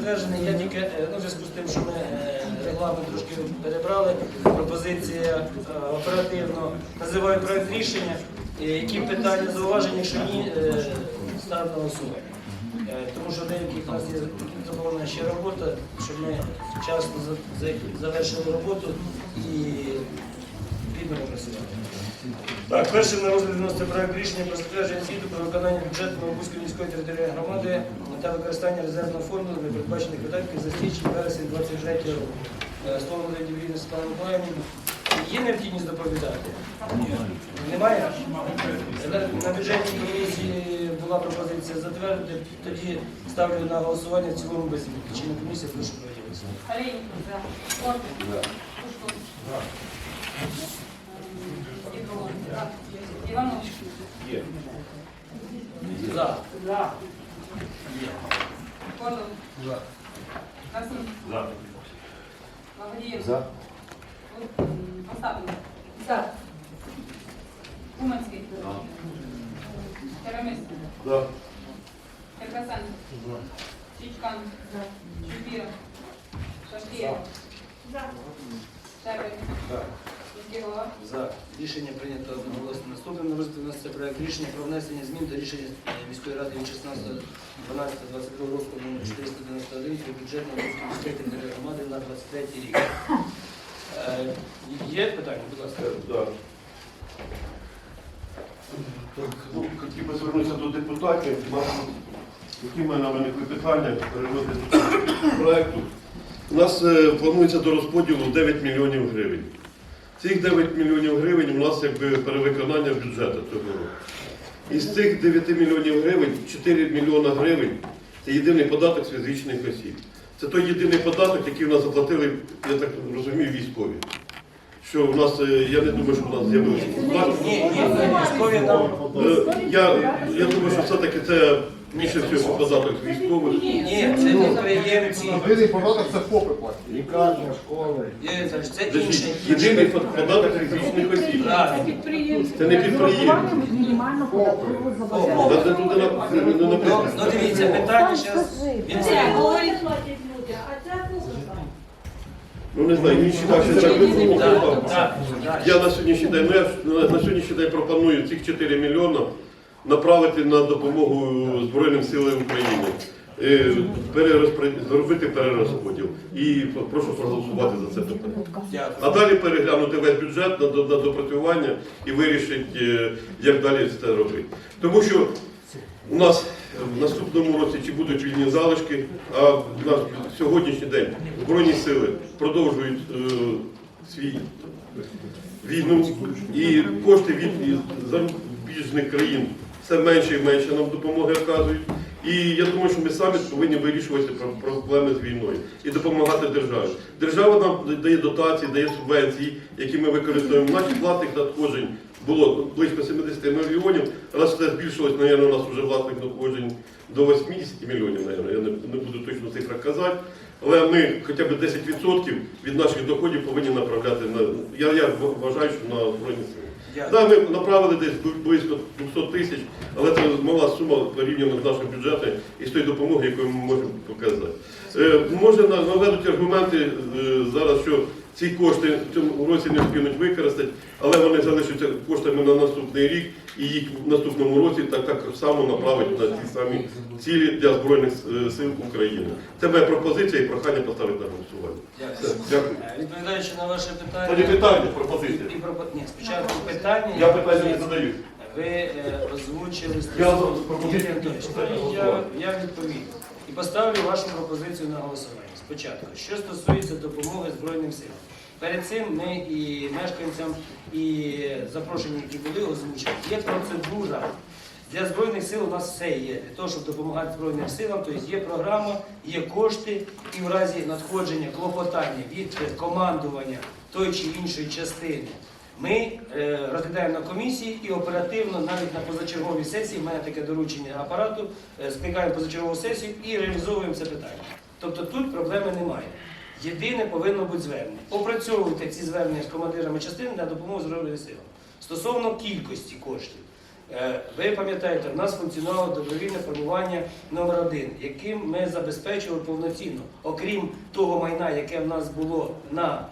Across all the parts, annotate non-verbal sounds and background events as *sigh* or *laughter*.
затверджений. Я тільки е, ну, в зв'язку з тим, що ми е, регламент трошки перебрали. Пропозиція е, оперативно називаю проект рішення. Які питання, зауваження, якщо ні, ставимо на голосування. Тому що деяких у нас є замовлена ще робота, щоб ми вчасно за- за- завершили роботу і плідно працювали. Так, першим на розгляд вноситься проект рішення про затвердження звіту про виконання бюджету Новобузької міської територіальної громади та використання резервного фонду для передбачених видатків за січень вересень 23 року. Е, Слово надає Діврівні Світлані Миколаївні. Є необхідність доповідати? Немає? На- На бюджетній комісії була пропозиція затвердити, тоді ставлю на голосування в цілому без змін. Чинна комісія, прошу проводитися. Олейников. За. Корпус. Пушков. Егоров. За. Иванов. За. За. Котов. За. Красин. За. Лаврієв. За. Остапенко. За. Уманський. Керамис. За. Черкасенко. Чичкан. Чупіра. Шашкієв. Шепель. Міський голова. За. Рішення прийнято одноголосно. Наступним на розгляд вноситься проект рішення про внесення змін до рішення е, міської ради від 16.12.22 року номер 491 про бюджет на міської територіальної громади на 23 рік. Е, Є питання, будь ласка. Да. Так, ну, хотів би звернутися до депутатів. Які в мене виникли питання переводи до проекту. У нас е, планується до розподілу 9 мільйонів гривень. Цих 9 мільйонів гривень у нас якби перевиконання бюджету цього року. Із цих 9 мільйонів гривень 4 мільйона гривень це єдиний податок з фізичних осіб. Це той єдиний податок, який в нас заплатили, я так розумію, військові. Що в нас, е, я не думаю, що в нас з'явилися. Е, Я, я думаю, що все-таки це всього податок військових. Ні, це підприємці. Єдиний податок це ФОПи платять. Лікарня, школи. Є, це ж- Це Це єдиний податок фізичних осіб. Правильно. Це не підприємці. Мінімально податкового Та зобов'язання. Це на- не- не написано. Ну дивіться, питання зараз. Він Це це говорить платять люди, а це пустота. Ну не знаю, інші так ще так не Так, так, так. Я на сьогоднішній день, ну я на, на сьогоднішній день пропоную цих 4 мільйона направити на допомогу Збройним силам України. Е, перерозпри- Зробити перерозподіл. І прошу проголосувати за це питання. А далі переглянути весь бюджет на, на допрацювання і вирішити, е, як далі це робити. Тому що у нас в наступному році чи будуть вільні залишки, а в нас сьогоднішній день Збройні сили продовжують е, свій війну і кошти від зарубіжних країн все менше і менше нам допомоги оказують. І я думаю, що ми самі повинні вирішувати проблеми з війною і допомагати державі. Держава нам дає дотації, дає субвенції, які ми використовуємо. Наших власних надходжень було близько 70 мільйонів. Раз це збільшилось, мабуть, у нас вже власних надходжень до 80 мільйонів, мабуть, я не, буду точно цифра казати. Але ми хоча б 10% від наших доходів повинні направляти на. Я, я вважаю, що на Збройні сили. Да, ми направили десь близько 200 тисяч, але це мала сума порівняно з нашим бюджетом і з тої допомоги, яку ми можемо показати. Е, може наведуть аргументи е, зараз, що ці кошти в цьому році не встигнуть використати, але вони залишаться коштами на наступний рік і їх в наступному році так, так само направить на ті самі цілі для Збройних е, сил України. Це моя пропозиція і прохання поставити на голосування. Дякую. Все, дякую. Відповідаючи на ваше Це питання. не питання, пропозиція. і пропо- Ні, спочатку питання. Я питання не задаю. Ви озвучили Я стосовно- на я, я відповім. І поставлю вашу пропозицію на голосування. Спочатку, що стосується допомоги Збройним силам. Перед цим ми і мешканцям, і запрошені, які були, озвучили. Є процедура. Для Збройних сил у нас все є. Для того, щоб допомагати Збройним силам, тобто є програма, є кошти, і в разі надходження клопотання від командування тої чи іншої частини ми е, розглядаємо на комісії і оперативно, навіть на позачерговій сесії, в мене таке доручення апарату, е, скликаємо позачергову сесію і реалізовуємо це питання. Тобто тут проблеми немає. Єдине повинно бути звернення. Опрацьовуйте ці звернення з командирами частин для допомоги Збройним силам. Стосовно кількості коштів. Е, Ви пам'ятаєте, в нас функціонувало добровільне формування номер один, яким ми забезпечували повноцінно, окрім того майна, яке в нас було на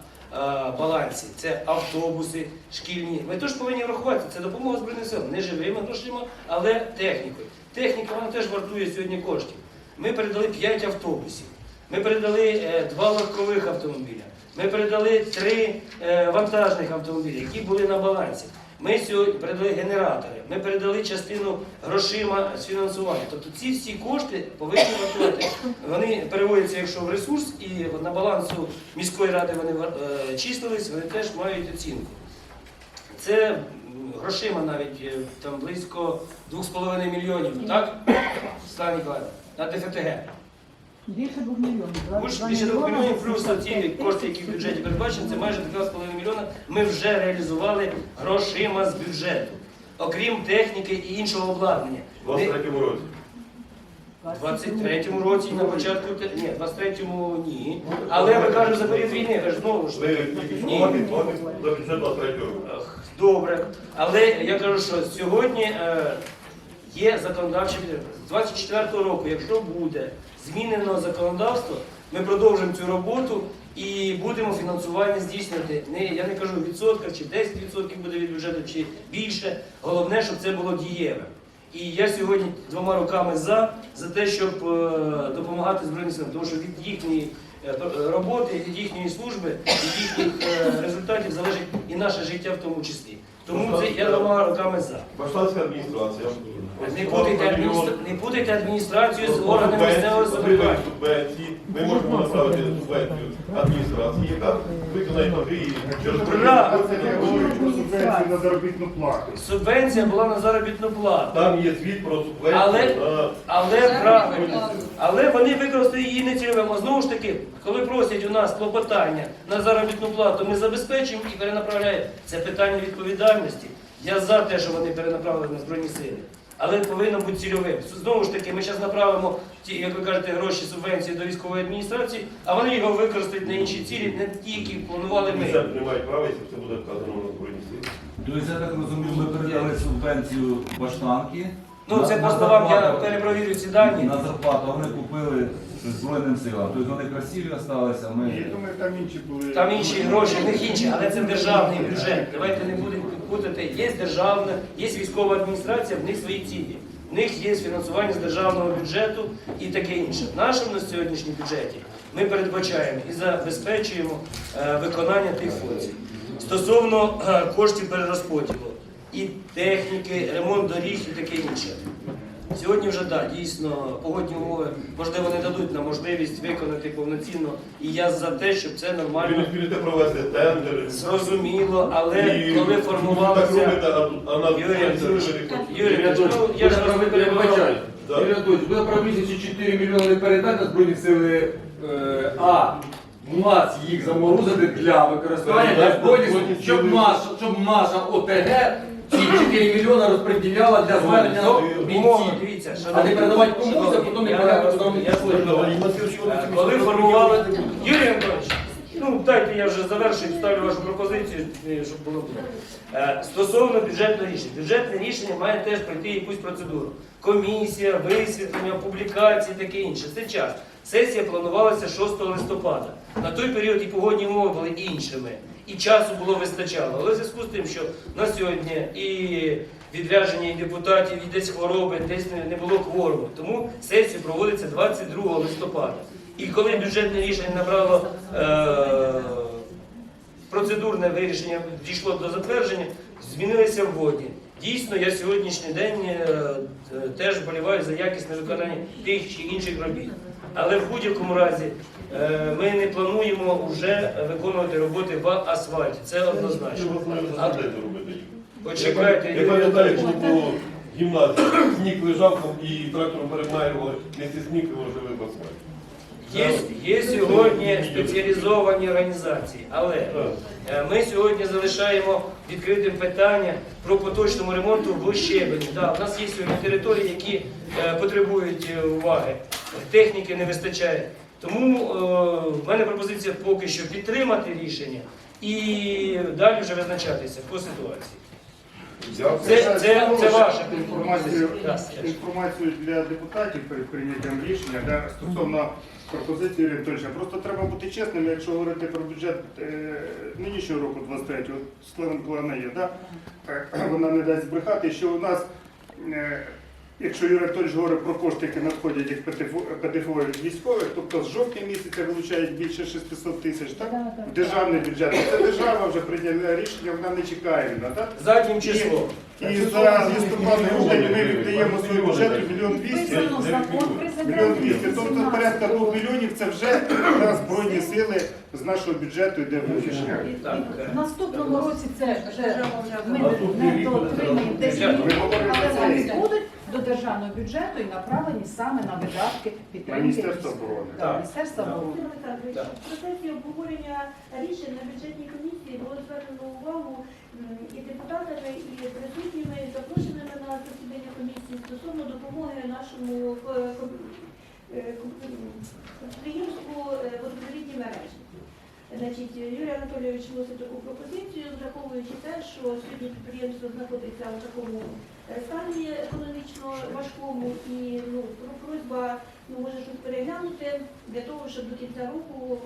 балансі, це автобуси, шкільні. Ми теж повинні врахувати, це допомога Збройним силам, не живими грошима, але технікою. Техніка вона теж вартує сьогодні коштів. Ми передали 5 автобусів, ми передали е, два легкових автомобіля, ми передали три е, вантажних автомобілі, які були на балансі. Ми сьогодні передали генератори, ми передали частину грошима з фінансування. Тобто ці всі кошти повинні вартувати. Вони переводяться, якщо в ресурс, і на балансу міської ради вони е, числились, вони теж мають оцінку. Це грошима навіть е, там близько 2,5 мільйонів, так? Слава на ДФТГ. Більше двох мільйонів. Два- Більше 2 мільйона мільйонів плюс ті кошти, які в бюджеті передбачені, це майже 2,5 мільйона. Ми вже реалізували грошима з бюджету. Окрім техніки і іншого обладнання. У 23-му році. У 23-му році на початку те- ні, в 23-му ні. Але ми кажемо за період війни, ви ж знову ж. Ви Ні. платите, платите за бюджет 23 року. Ах, Добре. Але я кажу, що сьогодні е, є законодавча підтримка. З 24-го року, якщо буде змінено законодавство, ми продовжимо цю роботу і будемо фінансування здійснювати. Не, я не кажу в відсотках, чи 10% буде від бюджету, чи більше. Головне, щоб це було дієве. І я сьогодні двома руками за, за те, щоб е, допомагати Збройним силам, тому що від їхньої е, роботи, від їхньої служби, від їхніх е, результатів залежить і наше життя в тому числі. Тому це я двома руками за. Баштанська адміністрація. Не путайте, адміністра... не путайте адміністрацію з органами місцевого самоврядування. субвенції. Ми можемо направити субвенцію адміністрації, яка виконає торги Браво! Субвенцію на заробітну плату. Субвенція була на заробітну плату. Там є звіт про субвенцію Але- на Але правильно. Але вони використали її не цільовим. Знову ж таки, коли просять у нас клопотання на заробітну плату, ми забезпечуємо і перенаправляємо. Це питання відповідальності. Я за те, що вони перенаправили на Збройні сили. Але повинно бути цільовим. Знову ж таки, ми зараз направимо ті, як ви кажете, гроші субвенції до військової адміністрації, а вони його використають на інші цілі, не ті, які планували ми. Місця не мають права, якщо це буде вказано на збройні сили. Тобто, я так розумію, ми передали субвенцію баштанки. Ну, це просто вам я перепровірю ці дані. На зарплату вони купили Збройним силам. Тобто вони красиві залишилися, Я ми... думаю, там інші були. Там інші гроші, в них інші, але це державний бюджет. Давайте не будемо путати. Є державна, є військова адміністрація, в них свої цілі. В них є фінансування з державного бюджету і таке інше. В нашому на сьогоднішньому бюджеті ми передбачаємо і забезпечуємо е, виконання тих функцій. Стосовно е, коштів перерозподілу і техніки, ремонт доріг і таке інше. Сьогодні вже так, дійсно, погодні умови, можливо, не дадуть нам можливість виконати повноцінно. І я за те, щоб це Ви не нормально провести тендери. зрозуміло, але І коли Так формувалося. а, а на Юрій Анатолійович, Юрій ну, я ж вас не перебуваю. Юрій Анатолійович, буде про місяці 4 мільйони передати на Збройні сили, е, а у нас їх заморозити для використання для збройних щоб наша ОТГ ці 4 мільйони розподіляла для звернення Ну, бійців. дивіться, А не шановні, передавати комусь, а потім не я я слухаю. Е, Коли формували Юрій Анатолійович, ну дайте я вже завершую, ставлю вашу пропозицію, е, щоб було. Е, Стосовно бюджетного рішення, бюджетне рішення має теж пройти якусь процедуру. Комісія, висвітлення, публікації, таке інше. Це час. Сесія планувалася 6 листопада. На той період і погодні умови були іншими, і часу було вистачало. Але в зв'язку з тим, що на сьогодні і відрядження депутатів, і десь хвороби, десь не, було кворуму. Тому сесія проводиться 22 листопада. І коли бюджетне рішення набрало е, процедурне вирішення, дійшло до затвердження, змінилися вводні. Дійсно, я сьогоднішній день е, е, теж боліваю за якісне виконання тих чи інших робіт. Але в будь-якому разі е, ми не плануємо вже виконувати роботи в асфальті. Це однозначно. Почекайте, Я пам'ятаю, коли було гімназії, сніг лежав і трактором перемаювали, місці сніг і вложили в асфальт. Є, є сьогодні спеціалізовані організації, але е, ми сьогодні залишаємо відкритим питання про поточному ремонту в Щебені. Да, у нас є сьогодні території, які е, потребують уваги. Техніки не вистачає. Тому е, в мене пропозиція поки що підтримати рішення і далі вже визначатися по ситуації. Це- це- вважаю, це ваша інформацію, інформацію для депутатів перед прийняттям рішення да, стосовно пропозиції Юрія Просто треба бути чесним, якщо говорити про бюджет е, нинішнього року, 23-го, Славенко вона є, да? Е, *clears throat* вона не дасть збрехати, що у нас, е, якщо Юрій Анатольович говорить про кошти, які надходять як ПДФО від військових, тобто з жовтня місяця вилучають більше 600 тисяч, так? Да, да. В державний бюджет. Це держава вже прийняла рішення, вона не чекає, так? Заднім числом. І за листопад грудень ми віддаємо свою бюджету мільйон двісті. В Мільйон двісті. Тобто порядка двох мільйонів це вже на збройні сили з нашого бюджету йде внутрішня. Так, В наступному році це вже ми не доотримаємо 10 Бюджет. мільйонів, але вони будуть до державного бюджету і направлені саме на видатки підтримки. Міністерство оборони. Так, Міністерство оборони. Володимир Олександрович, Так. в процесі обговорення рішень на бюджетній комісії було звернено увагу м, і депутатами, і присутніми, і запрошеними на засідання комісії стосовно допомоги нашому е, ком- е, ком- підприємству е, водопровідні мережі. Значить, Юрій Анатолійович вносить таку пропозицію, враховуючи те, що сьогодні підприємство знаходиться в такому е, стані економічно важкому і ну, просьба ну, може щось переглянути для того, щоб до кінця року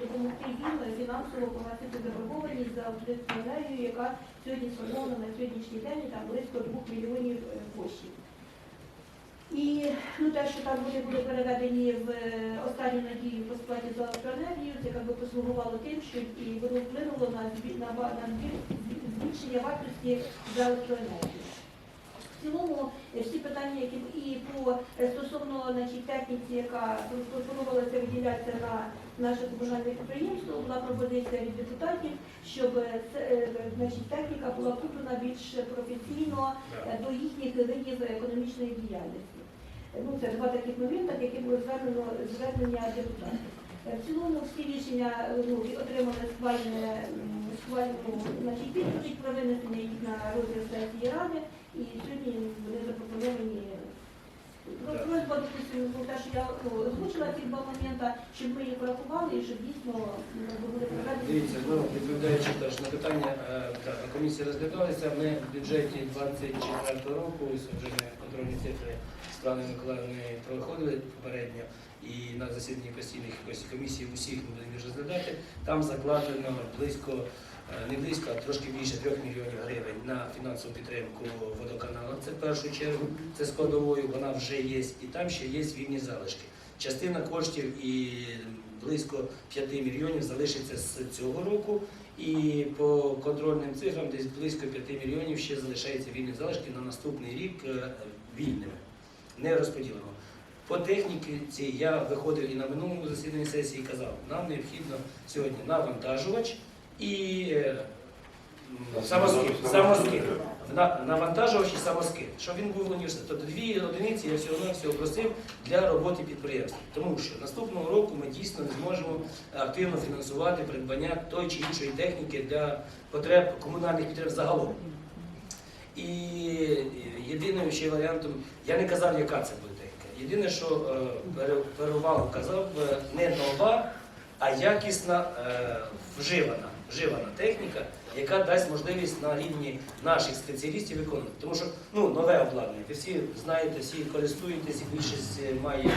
допомогти їм фінансово погасити заборгованість за електричну енергію, яка сьогодні сформована на сьогоднішній день там близько 2 мільйонів е, коштів. І ну, те, що там вони були переведені в е, останню надію по сплаті за електроенергію, це якби послугувало тим, що і воно вплинуло на, збільшення вартості за електроенергію. Цілому е, всі питання, які і по е, стосовно значить, техніці, яка пропонувалася виділятися на наше комунальне підприємство, була пропозиція від депутатів, щоб е, значить, техніка була куплена більш професійно до їхніх видів економічної діяльності. Ну, це два таких моменти, які були звернено звернення депутатів. В цілому всі рішення ну, отримали схвальне, схвальну значить, відповідь про винесення їх на розгляд сесії ради, і сьогодні вони запропоновані. Про- Так. Просьба, допустимо, про те, що я ну, озвучила ці два моменти, щоб ми їх врахували і щоб дійсно ну, були проведені. Дивіться, ну відповідаючи теж на питання, е, на комісії розглядалися. Ми в бюджеті 24 року, вже контрольні цифри з Планою Миколаївною проходили попередньо, і на засіданні постійних якось комісій усіх ми будемо розглядати. Там закладено близько, не близько, а трошки більше 3 мільйонів гривень на фінансову підтримку водоканалу. Це в першу чергу, це складовою, вона вже є, і там ще є вільні залишки. Частина коштів і близько 5 мільйонів залишиться з цього року. І по контрольним цифрам десь близько 5 мільйонів ще залишається вільні залишки на наступний рік е, вільними, не розподілено. По техніці я виходив і на минулому засіданні сесії казав, нам необхідно сьогодні навантажувач і е, самоскид. самоскид. На- самоскид, щоб він був в університеті. Тобто дві одиниці я всього всього просив для роботи підприємства. Тому що наступного року ми дійсно не зможемо активно фінансувати придбання тої чи іншої техніки для потреб комунальних підприємств загалом. І єдиним ще варіантом, я не казав, яка це буде техніка. Єдине, що е, перевагу казав, е, не нова, а якісна е, вживана, вживана техніка, яка дасть можливість на рівні наших спеціалістів виконувати. Тому що ну, нове обладнання, ви всі знаєте, всі користуєтесь, більшість е, має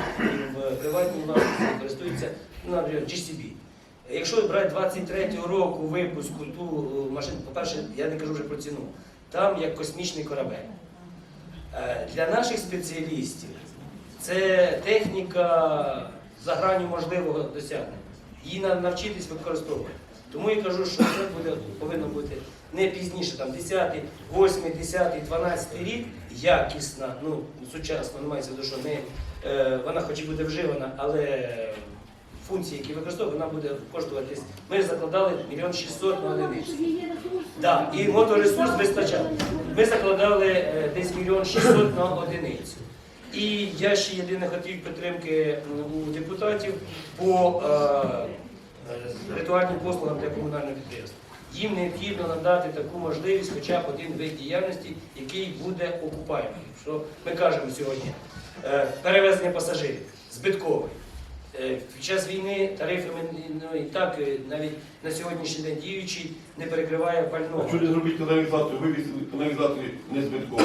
в приватній власності, користуються, ну, наприклад, GCB. Якщо брати 23-го року випуску ту е, машину, по-перше, я не кажу вже про ціну, там як космічний корабель. Е, Для наших спеціалістів це техніка за граню можливого досягнення. Її навчитись використовувати. Тому я кажу, що це буде, повинно бути не пізніше, там 10, 8, 10, 12 рік, якісна, ну, сучасна, не мається виду, що не, е, вона хоч і буде вживана, але функції, які використовує, вона буде коштуватись. Ми закладали мільйон 600 на одиницю. Так, і моторесурс вистачав. Ми закладали е, десь мільйон 600 на одиницю. І я ще єдине хотів підтримки у депутатів по е, ритуальним послугам для комунального підприємства. Їм необхідно надати таку можливість, хоча б один вид діяльності, який буде окупаємий. Що ми кажемо сьогодні? Е, перевезення пасажирів збитковий. Е, Під час війни тарифи ну, і так е, навіть на сьогоднішній день діючий не перекриває А пального. що не зробити каналізацію, вивісили каналізацію не збитково?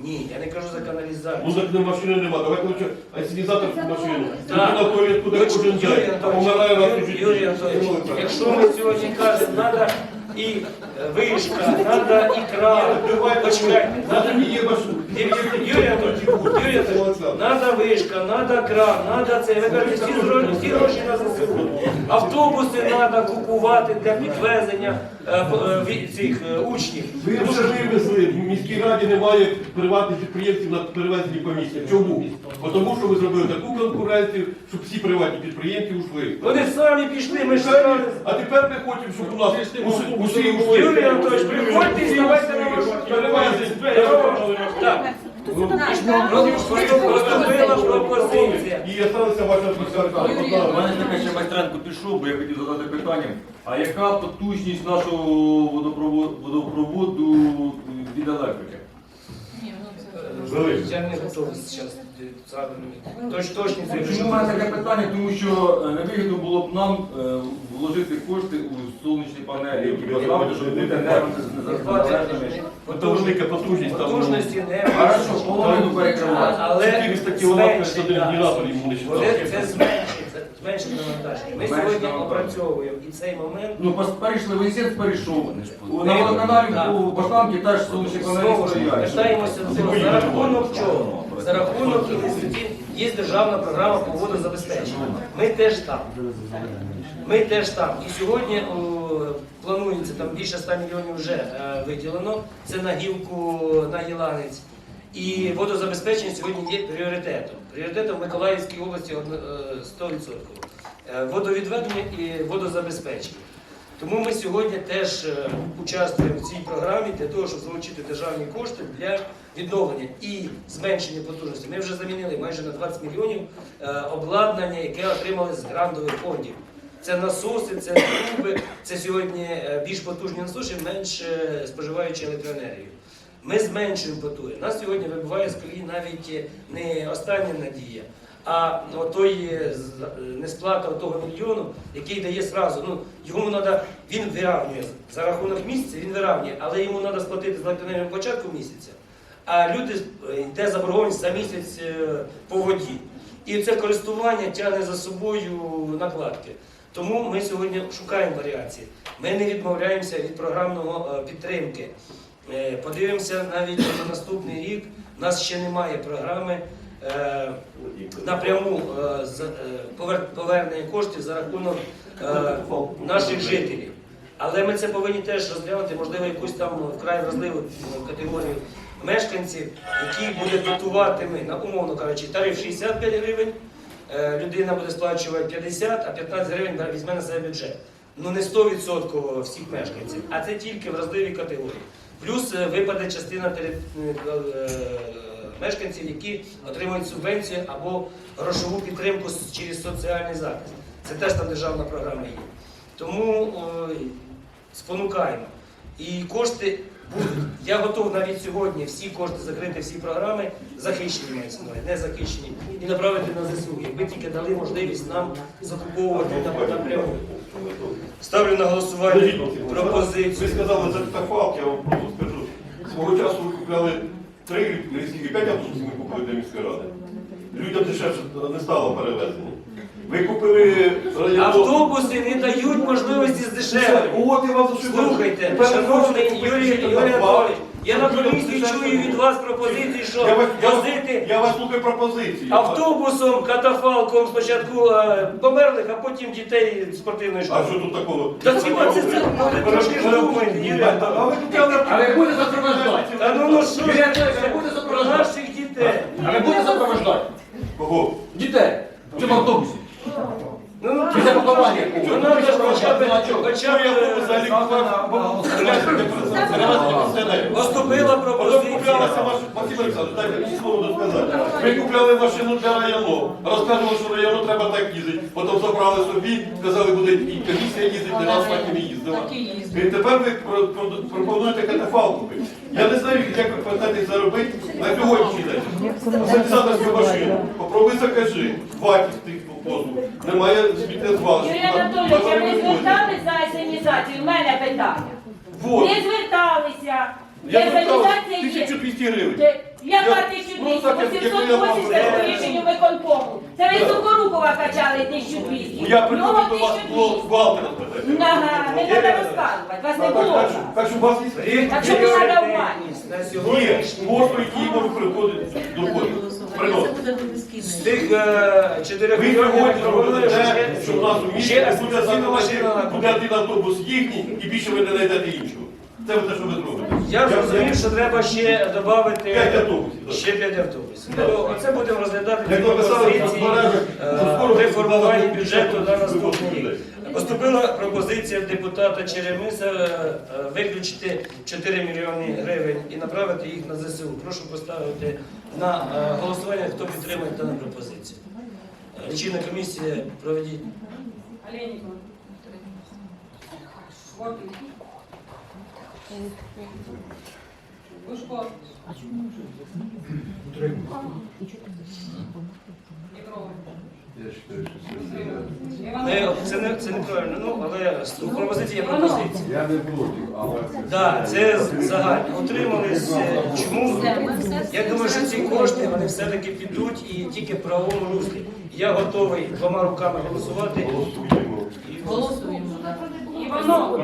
Ні, я не кажу за Ну каналізацію. так не машини нема, давай короче, асенізатор в машину. Так. Людина туалет куди Юрій кожен день, а Анатолійович, помирає раз у Юрій- житті. Анатолійович, якщо ми сьогодні кажемо, треба і е, вишка, треба і кран, почекайте, Надо треба не є машину. Юрій Анатольевич, Юрій Анатольевич, надо вишка, надо кран, надо це. Ви кажете, всі гроші, всі гроші на ЗСУ. Автобуси треба купувати для підвезення цих е, учнів. Ви вже вивезли, в міській раді немає приватних підприємців на перевезенні по місцях. Чому? Бо Тому що ви зробили таку конкуренцію, щоб всі приватні підприємці ушли. Вони самі пішли, ми ж. А тепер ми хочемо, щоб у нас усі, ушли. Юрій Анатольович, приходьте і ставайте на маршрут. Так, розробила пропозиція. І залишилася ваша У мене таке ще майстренко пішов, бо я хотів задати питання. А яка потужність нашого водопроводу, водопроводу від електрики? Велика. Я не готовий зараз сразу точ, точні цифри. Чому в мене таке питання? Тому що е, невигідно було б нам е, вложити кошти у сонячні панелі, які поставити, щоб бути енергонезалежними. Це велика потужність. там, ну, Потужності не Хорошо, половину перекривати. Але 400 кіловат зменшить, один да. генератор йому не це це зменшить навантаження. Ми Зменшить сьогодні навантаження. опрацьовуємо і цей момент. Ну, пос- перейшли Воєсенс перейшов. На водоканалі у Баштанки теж панелі Знову ж стоять. вертаємося до цього. За рахунок чого? За рахунок інвестицій є державна програма по водозабезпеченню. Ми теж там. Ми теж там. І сьогодні о, планується там більше 100 мільйонів вже е, виділено. Це на гілку на Єланець. І водозабезпечення сьогодні є пріоритетом. Пріоритетом Миколаївській області е, 100%. Е, Водовідведення і водозабезпечення. Тому ми сьогодні теж е, участвуємо в цій програмі для того, щоб залучити державні кошти для відновлення і зменшення потужності. Ми вже замінили майже на 20 мільйонів е, обладнання, яке отримали з грантових фондів. Це насоси, це труби, це сьогодні е, більш потужні насоси, менш е, споживаючи електроенергію. Ми зменшуємо потуги. Нас сьогодні вибиває з колії навіть не остання надія, а той е, е, несплата того мільйону, який дає зразу. Ну, йому треба, він виравнює за рахунок місяця, він виравнює, але йому треба сплатити електроенергію початку місяця. А люди е, йде заборгованість за місяць по воді. І це користування тягне за собою накладки. Тому ми сьогодні шукаємо варіації. Ми не відмовляємося від програмного підтримки. Е, Подивимося навіть на наступний рік. У нас ще немає програми е, напряму е, повернення коштів за рахунок наших жителів. Але ми це повинні теж розглянути, можливо, якусь там вкрай вразливу категорію мешканців, які буде дотувати ми, на умовно кажучи, тариф 65 гривень, людина буде сплачувати 50, а 15 гривень візьме на себе бюджет. Ну не 100% всіх мешканців, а це тільки вразливі категорії. Плюс е, випаде частина е, мешканців, які отримують субвенцію або грошову підтримку через соціальний захист. Це теж там державна програма є. Тому е, спонукаємо. І кошти будуть. Я готов навіть сьогодні всі кошти закрити, всі програми захищені мається не захищені, і направити на ЗСУ. Якби тільки дали можливість нам закуповувати на- напряму. Ставлю на голосування Подождіть, Ви пропозицію. сказали за катафалк, я вам просто скажу. Свого часу ви купляли три, скільки, п'ять автобусів ми купили для міської ради. Людям дешевше не стало перевезення. Ви купили. Автобуси не дають можливості здешевити. От я вас зашибаю. Слухайте, Тепер ви шановний Юрій Анатолійович, я на комісії чую від вас пропозиції, що Я вас, я, вас- возити я вас слухаю пропозиції. автобусом, катафалком спочатку е, померлих, а потім дітей спортивної А школи. що тут такого? Та це це? Ну, ви трошки ж думаєте, Юрій А купляли будете супроводжати? Та ну ну що ж ви будете про наших дітей. А ви будете супроводжати? Кого? Дітей. В цьому автобусі. Ну, ну, Після поховання. ну, надо ж хоча б, хоча б я е, взагалі поступила Потім пропозиція. куплялася машина, Максим Олександрович, дайте мені слово досказати. Ви купляли машину для району, розказували, що району треба так їздити. Потім забрали собі, сказали, буде і комісія їздити, не раз так і не їздила. І тепер ви про- про- пропонуєте катафалку. Я не знаю, як ви питаєтесь заробити на день. Сенсаторську машину. Попробуй закажи. Хватить тих послуг. Немає вас. Юрій Анатолійович, а ви звертались за асенізацію? У мене питання. Вот. Не зверталися. Я звертав Асенізація є. 1200 гривень. Де- Я- 1200? ну, так, як- як я вам 880 по рішенню виконкому. Це ви Сокорукова качали 1200. Я приходив до вас 1200. було бухгалтера спитати. Ага, не треба розказувати, вас не було. так, що- Так що у вас є Так що не треба Є, сьогоднішній просто який може приходити доходить. Приносить. з тих е, чотирьох Ви приходите, пропонуєш те, що в нас у місті буде один автобус їхній, і більше ви не знайдете іншого. Це те, що ви зробите. Я зрозумів, що треба ще додати П'ять автобусів, так. ще 5 автобусів. Ну, Оце будемо розглядати Як пропозиції е, скоро при формуванні буде бюджету на наступний рік. Поступила пропозиція депутата Черемиса е, е, виключити 4 мільйони гривень і направити їх на ЗСУ. Прошу поставити на е, голосування, хто підтримує дану пропозицію. Е, Лічильна комісія проведіть. Олейникова. Бортник. Бушко. Єврова. Ми, це, не, це неправильно, ну, але з пропозиції є пропозиція. Я не проти, але Так, це загально. Отримались. е, Чому? Я думаю, що ці кошти вони все-таки підуть і тільки в правовому руслі. Я готовий двома руками голосувати. Іванов.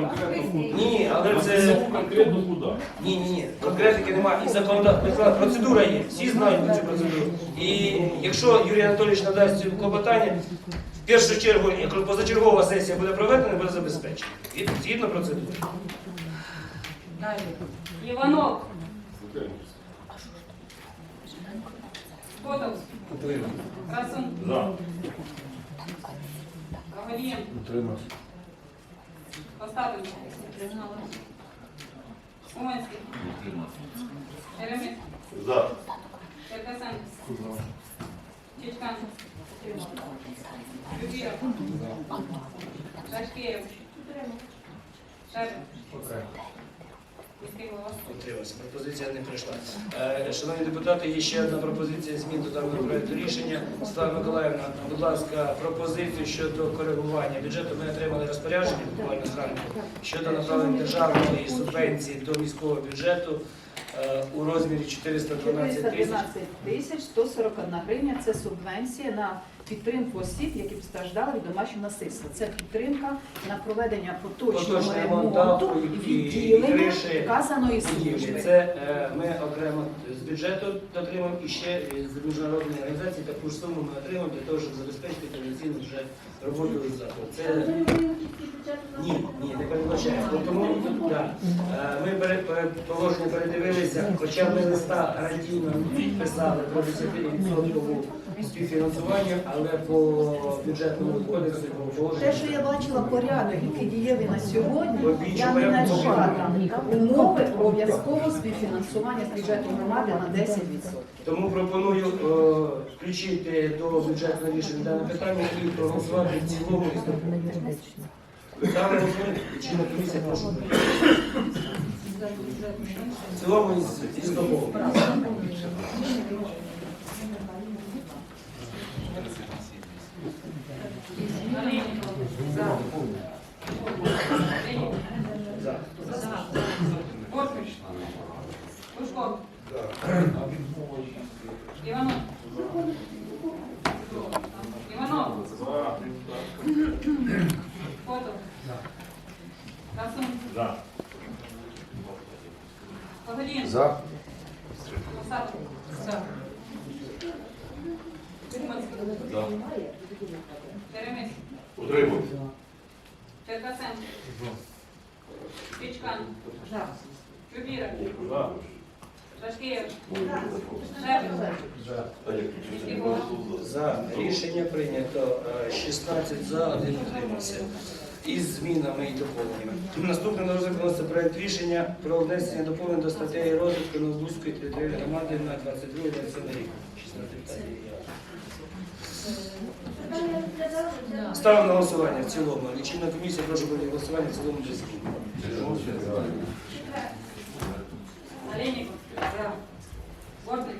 Ні, але це Конкретно куди? ні, ні, ні. Конкретики немає. І законодавства процедура є. Всі знають про цю процедуру. І якщо Юрій Анатолійович надасть цю клопотання, в першу чергу, як позачергова сесія буде проведена, буде забезпечена. Згідно процедури. Іванов. Котов. Красун. Погодин. Остапенко. Уманський. Черемис. За. Черкасенко. Чичкан. Любіров. Шашкеєв. Шепет. Утримався. Пропозиція не прийшла. Е, Шановні депутати, є ще одна пропозиція змін до даного проекту рішення. Слава Миколаївна, будь ласка, пропозицію щодо коригування бюджету. Ми отримали розпорядження буквально зранку щодо направлення державної субвенції до міського бюджету е, у розмірі 412 тисяч. 412 тисяч 141 гривня це субвенція на підтримку осіб, які постраждали від домашнього насильства. Це підтримка на проведення поточного ремонту відділення вказаної служби. Це е, ми окремо з бюджету отримуємо і ще з міжнародної організації таку ж суму ми отримуємо для того, щоб забезпечити повноцінну вже роботу закладу. Це ні, ні, не передбачає. Тому да, е, ми пере, пере, положення передивилися, хоча ми листа гарантійно підписали про 10% співфінансування, але по бюджетному кодексу по. Те, що я бачила порядок, який дієвий на сьогодні, я не знайшла там умови обов'язкового співфінансування з бюджету громади на 10%. Тому пропоную е, включити до бюджетного рішення дане питання і проголосувати в цілому комісія прошу. В цілому із, із доповненням. Олейникова. Олейникова. За. Бортник. Бушко. Іванов. Іванов. Котов. Красун. Погодин. за. Осадов. Уманський. Черемис. Утримуюсь. Черкасенко. Пічкан. Чубіра. Шашкієв. Шепет. Міський голова. За рішення прийнято е, 16 за, 1 утримався. Із змінами і доповненнями. Наступне на розгляд вноситься проект рішення про внесення доповнень до статей розвитку Новобузької територіальної громади на 22-27 рік. 16. Ставимо на голосування в цілому. Лічильна комісія, прошу про голосування в цілому без змін. Олейников. Бортник.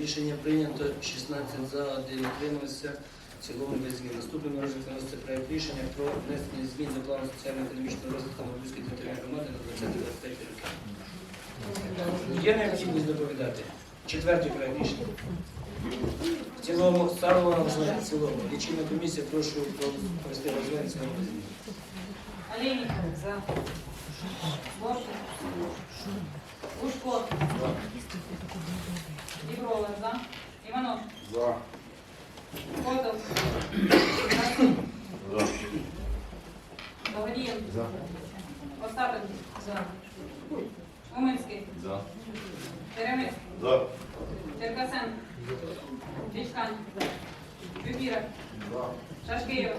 Рішення прийнято 16 за, 1 утримався. Цілому без змін. Наступним на розгляд виноситься проект рішення про внесення змін до плану соціально-економічного розвитку Мордовської територіальної громади на 2025 роки. Є необхідність доповідати? Четвертий проект рішення. В цілому ставимо на. В цілому. Лічильна комісія, прошу провести розгляд цього. Олейников. За. Бортник. Лужко. Діброва. За. Іванов. За. Котов. Красун. Богодієн. За. Остапенко. За. Уминський. За. Теремець. За. Черкасен. Чичкан. Любіра. Шашкиєва.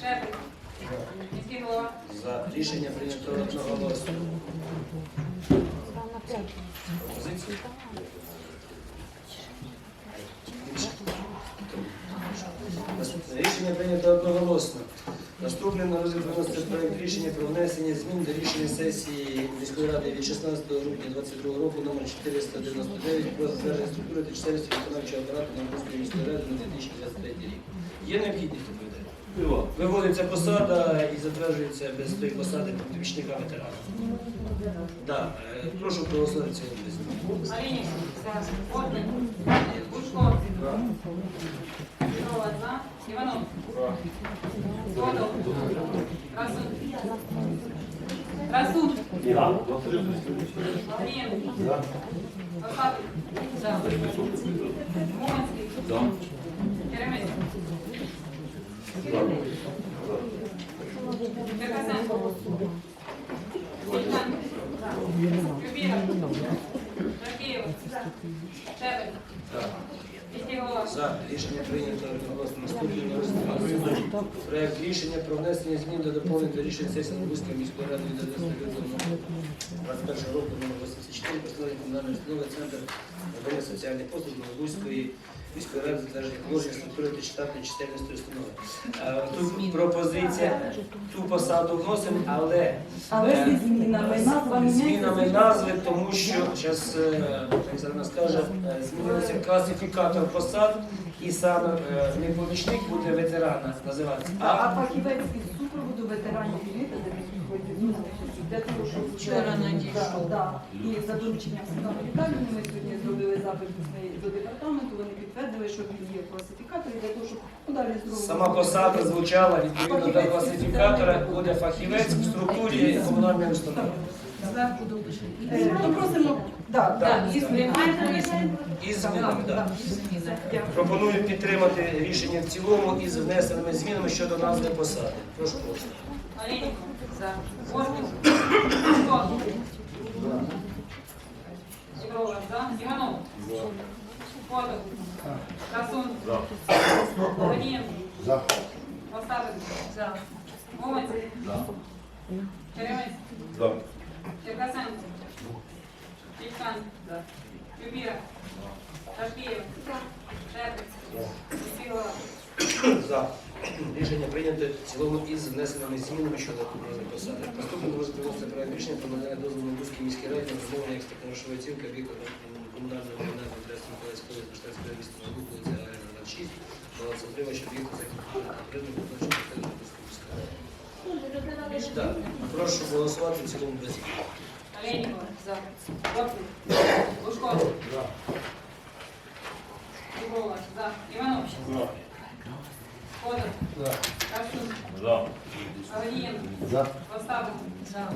Шепель. Міський голова. За рішення прийнято одноголосно. Пропозиції? Рішення прийнято одноголосно. Наступним на розгляд виноситься проект рішення про внесення змін до рішення сесії міської ради від 16 грудня 2022 року номер 499 про затвердження структури та чисельності виконавчого апарату Новгородської міської ради на 2023 рік. Є необхідність доповідати? Виводиться посада і затверджується без тої посади помічника ветерана. Да. е, Прошу проголосувати цього без Олейников. За. Діброва. За. Іванов. Котов. Красун. Красун. Богодієн. Остапенко. За. Уминський. Теремець. Черкасенко. Чичкан. Любіра. За. Рішення прийнято одноголосно. Наступний на розгляд проект рішення про внесення змін до доповнень до рішень сесії Новгородської міської ради від 11 лютого 21 року номер 84 постановлення комунальної установи Центр надання соціальних послуг Новгородської міської ради затвердження положення структури та штатної чисельності установи. Е, Тут пропозиція, ту посаду вносимо, але Але е, зі змінами назва міняється. змінами назви, тому що зараз Оксана скаже, е, змінився класифікатор посад, і саме е, не помічник буде ветерана називатися, А а фахівець із супроводу ветеранів війни та захисників змінився для того, щоб Вчора надійшов. Да, да. І за дорученням Світлани Віталіївни ми сьогодні зробили запит до департаменту. Вони підтвердили, що він є в класифікаторі для того, щоб подалі зробити. сама посада звучала відповідно до класифікатора, буде фахівець в структурі комунальної установи. Зверху допишемо. Е, Ну просимо, да, да, Із змінами. Пропоную підтримати рішення в цілому із внесеними змінами щодо назви посади. Прошу. За. Бортник. Лужко. Діброва. За. Іванов. Котов. Красун. Богодієн. Остапенко. За. Уминський. Черемець. За. Черкасенко. Чичкан. Любіра. Шашкиєва. Шепель. Міський. За. Рішення прийнято в цілому із внесеними змінами щодо назви посади. Наступним розглядається проект рішення про надання дозволу Бузькій міській раді на розмовлення експертно-грошової оцінки об'єкту комунального комунального адресу Миколаївської Баштанської міста на вулиці Гагаріна 26, балансотримач об'єкту закінчення. Ріш- Так, прошу голосувати в цілому без змін. Олейникова. За. Бортник. Лужко. Дуброва. За. Остапов. За.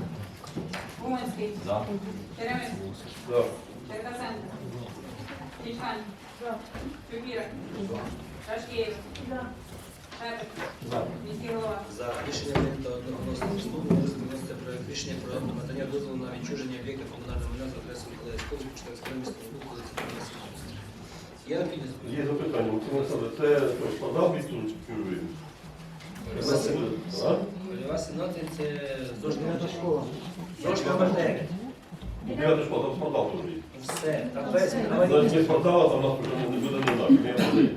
Уманський. Черкасенко. Міський голова. Рішення прийнято одноголосно. Наступним розглядається проект рішення про надання дозволу на відчуження об'єкта комунального майна за адресою Миколаївської Баштанської міста на вулиці Я. Є запитання, Максим Олександрович, це складав відсунуть чужий? А? Польова 17 це ЗОЖ школа. ЗОЖ номер 9. Я ж там складав теж. Все, там весь Значить, не складала, там нас не буде не знати.